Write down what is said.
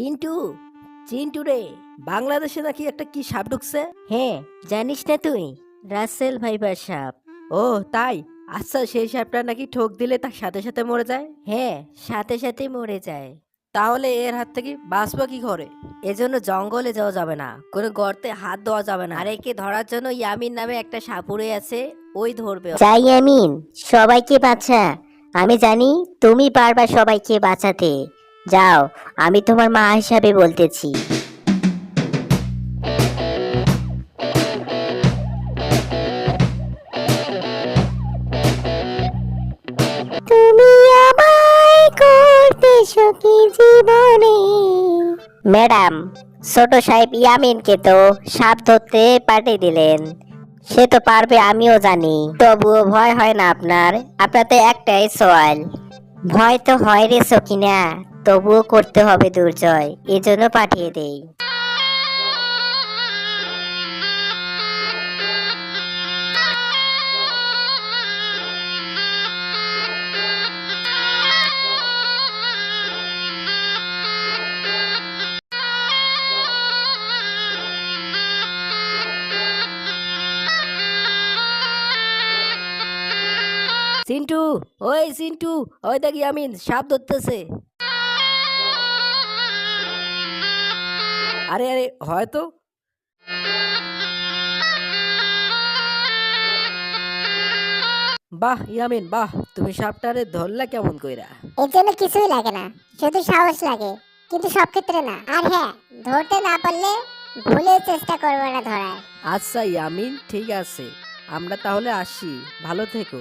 চিন্টু চিন্টু রে বাংলাদেশে নাকি একটা কি সাপ ঢুকছে? হ্যাঁ জানিস না তুই রাসেল ভাইপার সাপ। ও তাই? আচ্ছা সেই সাপটা নাকি ঠোক দিলে তার সাথে সাথে মরে যায়? হ্যাঁ সাথে সাথে মরে যায়। তাহলে এর হাত থেকে বাঁচবো কি করে? এজন্য জঙ্গলে যাওয়া যাবে না কোনো গর্তে হাত দেওয়া যাবে না। আর একে ধরার জন্য ইয়ামিন নামে একটা সাপুরে আছে ওই ধরবে যাই আমিন সবাইকে বাঁচা। আমি জানি তুমি পারবা সবাইকে বাঁচাতে। যাও, আমি তোমার মা হিসাবে বলতেছি। তুমি আমায় জীবনে। ম্যাডাম, ছোট সাহেব ইয়ামিনকে তো সাপ ধরতে পাঠিয়ে দিলেন। সে তো পারবে, আমিও জানি। তবুও ভয় হয় না আপনার আপনার তো একটাই সওয়াল। ভয় তো হয় রে সকিনা তবুও করতে হবে দুর্জয়, এজন্য পাঠিয়ে দেই। সিন্টু, ওই সিন্টু, ওই দেখি আমি সাপ ধরতেছে। আরে আরে হয়তো। বাহ ইয়ামিন বাহ তুমি সাপটারে ধরলা কেমন কইরা? এর জন্য কিছুই লাগে না শুধু সাহস লাগে কিন্তু সব ক্ষেত্রে না। আর হ্যাঁ ধরতে না পারলে ভুলে চেষ্টা করব না ধরার। আচ্ছা ইয়ামিন ঠিক আছে। আমরা তাহলে আসি ভালো থেকো।